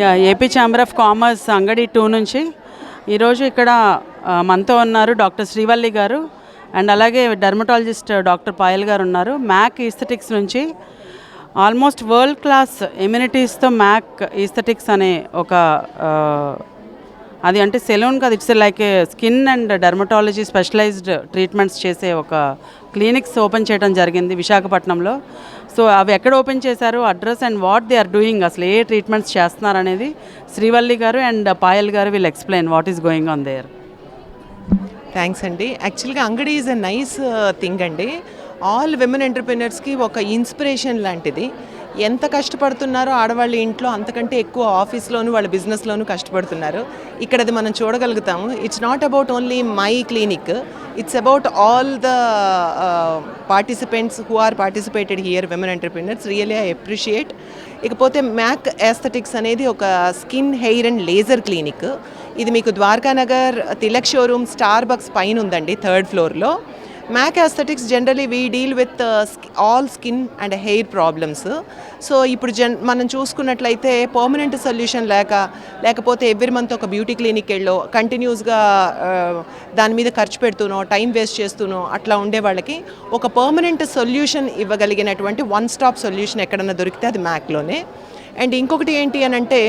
Yeah AP chamber of commerce Angadi two నుంచి. ఈరోజు ఇక్కడ మనతో ఉన్నారు డాక్టర్ శ్రీవల్లి గారు. అండ్ అలాగే డర్మటాలజిస్ట్ డాక్టర్ పాయల్ గారు ఉన్నారు. మ్యాక్ ఈస్థెటిక్స్ నుంచి. ఆల్మోస్ట్ వరల్డ్ క్లాస్ ఎమ్యూనిటీస్తో మ్యాక్ ఈస్థెటిక్స్ అనే ఒక అది అంటే సెలూన్ కాదు it's like skin and dermatology specialised treatments చేసే ఒక క్లినిక్స్ ఓపెన్ చేయడం జరిగింది విశాఖపట్నంలో. సో అవి ఎక్కడ ఓపెన్ చేశారు address and what they are doing అసలు ఏ ట్రీట్మెంట్స్ చేస్తున్నారు అనేది శ్రీవల్లి గారు అండ్ పాయల్ గారు will explain what is going on there. Thanks అండి. యాక్చువల్గా Angadi is a nice uh, thing అండి. ఆల్ విమెన్ ఎంటర్ప్రినర్స్కి ఒక ఇన్స్పిరేషన్ లాంటిది. ఎంత కష్టపడుతున్నారో ఆడవాళ్ళ ఇంట్లో అంతకంటే ఎక్కువ ఆఫీస్లోను వాళ్ళ బిజినెస్లోను కష్టపడుతున్నారు. ఇక్కడ అది మనం చూడగలుగుతాము. It's not about only my clinic it's about all the participants who are participated here women entrepreneurs really I appreciate ఇకపోతే మ్యాక్ ఎస్థెటిక్స్ అనేది ఒక skin hair and laser clinic. ఇది మీకు Dwarakanagar Tilak showroom Starbucks పైన ఉందండి థర్డ్ ఫ్లోర్లో. Mac aesthetics generally we deal with all skin and hair problems so ఇప్పుడు జన్ మనం చూసుకున్నట్లయితే పర్మనెంట్ సొల్యూషన్ లేక లేకపోతే ఎవ్రీ మంత్ ఒక బ్యూటీ క్లినిక్ వెళ్ళో కంటిన్యూస్గా దాని మీద ఖర్చు పెడుతూనో టైం వేస్ట్ చేస్తూనో అట్లా ఉండే వాళ్ళకి ఒక పర్మనెంట్ సొల్యూషన్ ఇవ్వగలిగినటువంటి వన్ స్టాప్ సొల్యూషన్ ఎక్కడన్నా దొరికితే అది మ్యాక్లోనే అండ్ ఇంకొకటి ఏంటి అని అంటే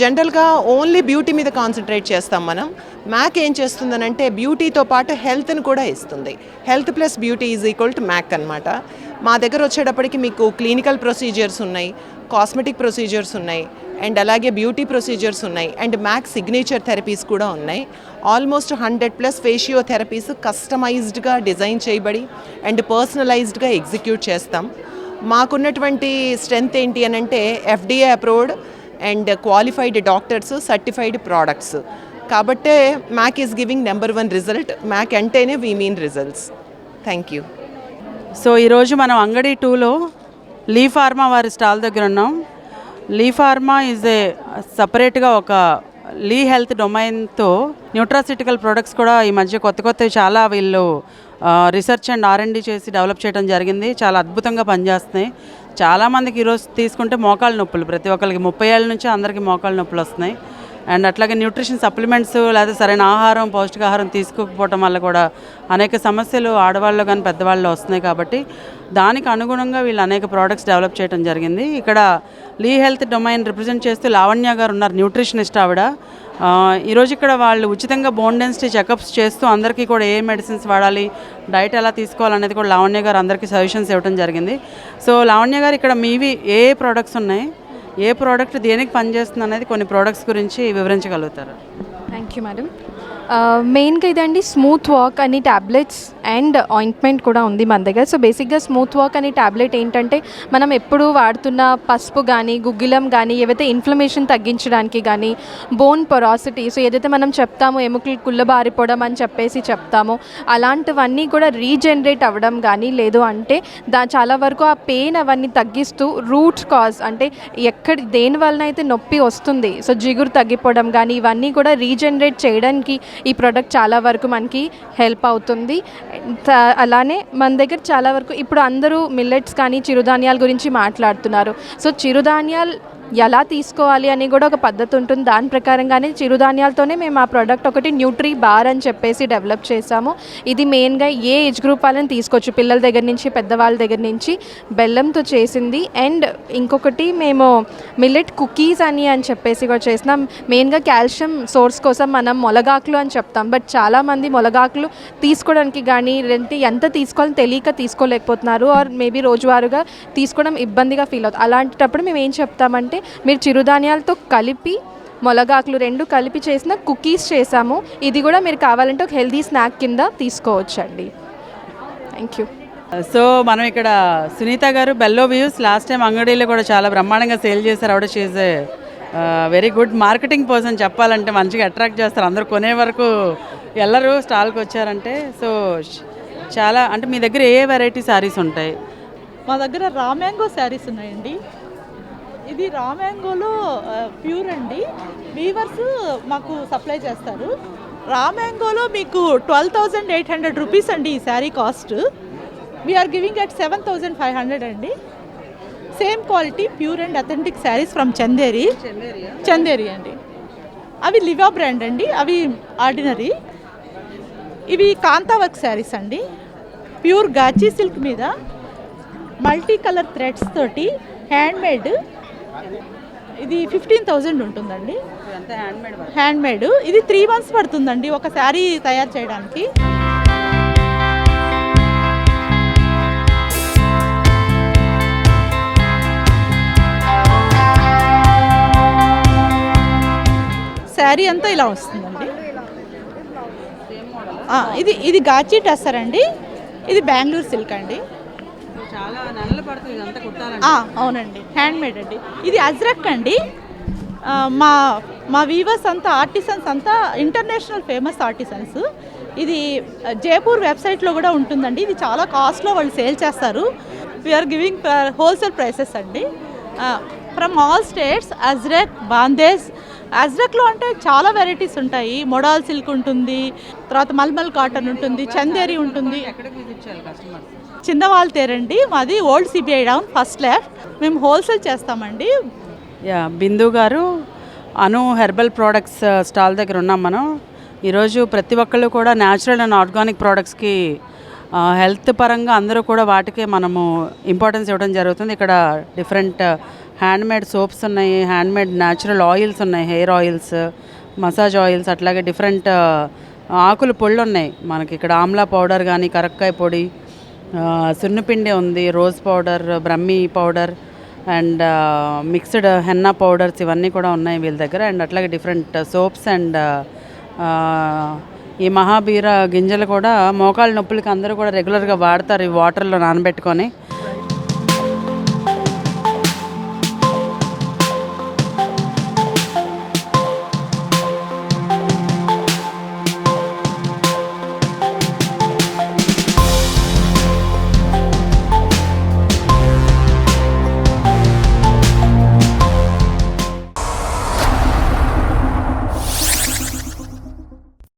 జనరల్గా ఓన్లీ బ్యూటీ మీద కాన్సన్ట్రేట్ చేస్తాం మనం. మ్యాక్ ఏం చేస్తుందనంటే బ్యూటీతో పాటు హెల్త్ని కూడా ఇస్తుంది. Health plus beauty is equal to Mac అనమాట మా దగ్గర వచ్చేటప్పటికి మీకు క్లినికల్ ప్రొసీజర్స్ ఉన్నాయి కాస్మెటిక్ ప్రొసీజర్స్ ఉన్నాయి అండ్ అలాగే బ్యూటీ ప్రొసీజర్స్ ఉన్నాయి అండ్ మ్యాక్ సిగ్నేచర్ థెరపీస్ కూడా ఉన్నాయి. Almost hundred plus facial therapies కస్టమైజ్డ్గా design చేయబడి అండ్ పర్సనలైజ్డ్గా ఎగ్జిక్యూట్ చేస్తాం. మాకున్నటువంటి స్ట్రెంగ్త్ ఏంటి అని అంటే FDA approved and qualified doctors certified products. కాబట్టే Mac is giving number one result. Mac అంటేనే we mean results. Thank you. So ఈరోజు మనం అంగడి టూలో లీ ఫార్మా వారి స్టాల్ దగ్గర ఉన్నాం. లీ ఫార్మా ఈజ్ ఏ సపరేట్గా ఒక లీ హెల్త్ డొమైన్తో న్యూట్రాసిటికల్ ప్రొడక్ట్స్ కూడా ఈ మధ్య కొత్త కొత్తవి చాలా వీళ్ళు research and R and D చేసి డెవలప్ చేయడం జరిగింది. చాలా అద్భుతంగా పనిచేస్తున్నాయి. చాలామందికి ఈరోజు తీసుకుంటే మోకాళ్ళ నొప్పులు. ప్రతి ఒక్కరికి ముప్పై ఏళ్ళ నుంచి అందరికీ మోకాళ్ళ నొప్పులు వస్తున్నాయి. అండ్ అట్లాగే న్యూట్రిషన్ సప్లిమెంట్స్ లేదా సరైన ఆహారం పౌష్టికాహారం తీసుకోకపోవటం వల్ల కూడా అనేక సమస్యలు ఆడవాళ్ళు కానీ పెద్దవాళ్ళు వస్తున్నాయి కాబట్టి దానికి అనుగుణంగా వీళ్ళు అనేక ప్రోడక్ట్స్ డెవలప్ చేయడం జరిగింది. ఇక్కడ లీ హెల్త్ డొమైన్ రిప్రజెంట్ చేస్తూ లావణ్య గారు ఉన్నారు న్యూట్రిషనిస్ట్ ఆవిడ. ఈరోజు ఇక్కడ వాళ్ళు ఉచితంగా బోన్ డెన్సిటీ చెకప్స్ చేస్తూ అందరికీ కూడా ఏ మెడిసిన్స్ వాడాలి డైట్ ఎలా తీసుకోవాలనేది కూడా లావణ్య గారు అందరికీ సజెషన్స్ ఇవ్వడం జరిగింది. సో లావణ్య గారు ఇక్కడ మీవి ఏ ఏ ప్రోడక్ట్స్ ఉన్నాయి ఏ ప్రోడక్ట్ దేనికి పనిచేస్తుంది అనేది కొన్ని ప్రోడక్ట్స్ గురించి వివరించగలుగుతారు. థ్యాంక్ యూ మేడం మెయిన్గా ఇదండి స్మూత్ వాక్ అని ట్యాబ్లెట్స్ అండ్ ఆయింట్మెంట్ కూడా ఉంది మన దగ్గర. సో బేసిక్గా స్మూత్ వాక్ అని ట్యాబ్లెట్ ఏంటంటే మనం ఎప్పుడు వాడుతున్న పసుపు కానీ గుగ్గిలం కానీ ఏవైతే ఇన్ఫ్లమేషన్ తగ్గించడానికి కానీ బోన్ పొరాసిటీ సో ఏదైతే మనం చెప్తామో ఎముకలు కుళ్ళబారిపోవడం అని చెప్పేసి చెప్తామో అలాంటివన్నీ కూడా రీజనరేట్ అవ్వడం కానీ లేదు అంటే దా చాలా వరకు ఆ పెయిన్ అవన్నీ తగ్గిస్తూ రూట్ కాజ్ అంటే ఎక్కడ దేని వలన అయితే నొప్పి వస్తుంది సో జిగురు తగ్గిపోవడం కానీ ఇవన్నీ కూడా రీజన్ జనరేట్ చేయడానికి ఈ ప్రోడక్ట్ చాలా వరకు మనకి హెల్ప్ అవుతుంది. అలానే మన దగ్గర చాలా వరకు ఇప్పుడు అందరూ మిల్లెట్స్ కానీ చిరుధాన్యాల గురించి మాట్లాడుతున్నారు. సో చిరుధాన్యాలు ఎలా తీసుకోవాలి అని కూడా ఒక పద్ధతి ఉంటుంది. దాని ప్రకారంగానే చిరుధాన్యాలతోనే మేము ఆ ప్రోడక్ట్ ఒకటి న్యూట్రీ బార్ అని చెప్పేసి డెవలప్ చేసాము ఇది మెయిన్గా ఏ ఏజ్ గ్రూప్ వాళ్ళని తీసుకోవచ్చు? పిల్లల దగ్గర నుంచి పెద్దవాళ్ళ దగ్గర నుంచి బెల్లంతో చేసింది. అండ్ ఇంకొకటి మేము మిల్లెట్ కుకీస్ అని అని చెప్పేసి కూడా చేసినాం. మెయిన్గా కాల్షియం సోర్స్ కోసం మనం మొలగాకులు అని చెప్తాం. బట్ చాలామంది మొలగాకులు తీసుకోవడానికి కానీ లేదంటే ఎంత తీసుకోవాలని తెలియక తీసుకోలేకపోతున్నారు. ఆర్ మేబీ రోజువారుగా తీసుకోవడం ఇబ్బందిగా ఫీల్ అవుతుంది. అలాంటప్పుడు మేము ఏం చెప్తామంటే మీరు చిరుధాన్యాలతో కలిపి మొలగాకులు రెండు కలిపి చేసిన కుకీస్ చేసాము ఇది కూడా మీరు కావాలంటే ఒక హెల్దీ స్నాక్ కింద తీసుకోవచ్చు అండి థ్యాంక్ యూ సో మనం ఇక్కడ సునీత గారు బెల్లో వ్యూస్ లాస్ట్ టైం అంగడిలో కూడా చాలా బ్రహ్మాండంగా సేల్ చేశారు. ఆవిడ చేసే వెరీ గుడ్ మార్కెటింగ్ పర్సన్ చెప్పాలంటే మంచిగా అట్రాక్ట్ చేస్తారు. అందరూ కొనే వరకు వెళ్ళరు స్టాల్కి వచ్చారంటే సో చాలా అంటే మీ దగ్గర ఏ వెరైటీ శారీస్ ఉంటాయి? మా దగ్గర రా మ్యాంగో శారీస్ ఉన్నాయండి. ఇది రా మ్యాంగోలో ప్యూర్ అండి. వీవర్స్ మాకు సప్లై చేస్తారు. రా మ్యాంగోలో మీకు twelve thousand eight hundred rupees అండి ఈ sari cost we are giving at seven thousand five hundred అండి. Same quality pure and authentic saris from Chanderi Chanderi అండి. అవి లివా బ్రాండ్ అండి. అవి ఆర్డినరీ ఇవి కాంతా వర్క్ శారీస్ అండి. ప్యూర్ గాచి సిల్క్ మీద మల్టీ కలర్ థ్రెడ్స్ తోటి హ్యాండ్ మేడ్ ఇది ఫిఫ్టీన్ థౌజండ్ ఉంటుందండి. హ్యాండ్ మేడ్ ఇది త్రీ మంత్స్ పడుతుందండి ఒక శారీ తయారు చేయడానికి. శారీ అంతా ఇలా వస్తుందండి. ఇది ఇది గాచి టస్సర్ అండి. ఇది బెంగళూరు సిల్క్ అండి. చాలా అవునండి. హ్యాండ్ మేడ్ అండి. ఇది అజ్రక్ అండి. మా మా వీవర్స్ అంతా ఆర్టిసన్స్ అంతా ఇంటర్నేషనల్ ఫేమస్ ఆర్టిసన్స్. ఇది జైపూర్ వెబ్సైట్లో కూడా ఉంటుందండి. ఇది చాలా కాస్ట్లో వాళ్ళు సేల్ చేస్తారు. We are giving wholesale prices అండి. From all states Ajrakh Bandhej. అజ్రక్లో అంటే చాలా వెరైటీస్ ఉంటాయి. మొడాల్ సిల్క్ ఉంటుంది తర్వాత మల్మల్ కాటన్ ఉంటుంది చందేరి ఉంటుంది. ఎక్కడికి చిన్నవాళ్ళ తేరండి. మాది old CBI down first left. మేము హోల్సేల్ చేస్తామండి. యా బిందు గారు Anu herbal products uh, stall దగ్గర ఉన్నాం మనం. ఈరోజు ప్రతి ఒక్కళ్ళు కూడా న్యాచురల్ అండ్ ఆర్గానిక్ ప్రోడక్ట్స్కి uh, హెల్త్ పరంగా అందరూ కూడా వాటికే మనము ఇంపార్టెన్స్ ఇవ్వడం జరుగుతుంది. ఇక్కడ డిఫరెంట్ uh, హ్యాండ్మేడ్ సోప్స్ ఉన్నాయి హ్యాండ్మేడ్ న్యాచురల్ ఆయిల్స్ ఉన్నాయి హెయిర్ ఆయిల్స్ మసాజ్ ఆయిల్స్ అట్లాగే డిఫరెంట్ ఆకులు పొళ్ళు ఉన్నాయి. మనకి ఇక్కడ ఆమ్లా పౌడర్ కానీ కరక్కాయ పొడి సున్నిపిండి ఉంది rose powder brahmi powder and mixed henna powders ఇవన్నీ కూడా ఉన్నాయి వీళ్ళ దగ్గర. అండ్ అట్లాగే డిఫరెంట్ సోప్స్ అండ్ ఈ మహాబీర గింజలు కూడా మోకాళ్ళ నొప్పులకి అందరూ కూడా రెగ్యులర్గా వాడతారు ఈ వాటర్లో నానబెట్టుకొని.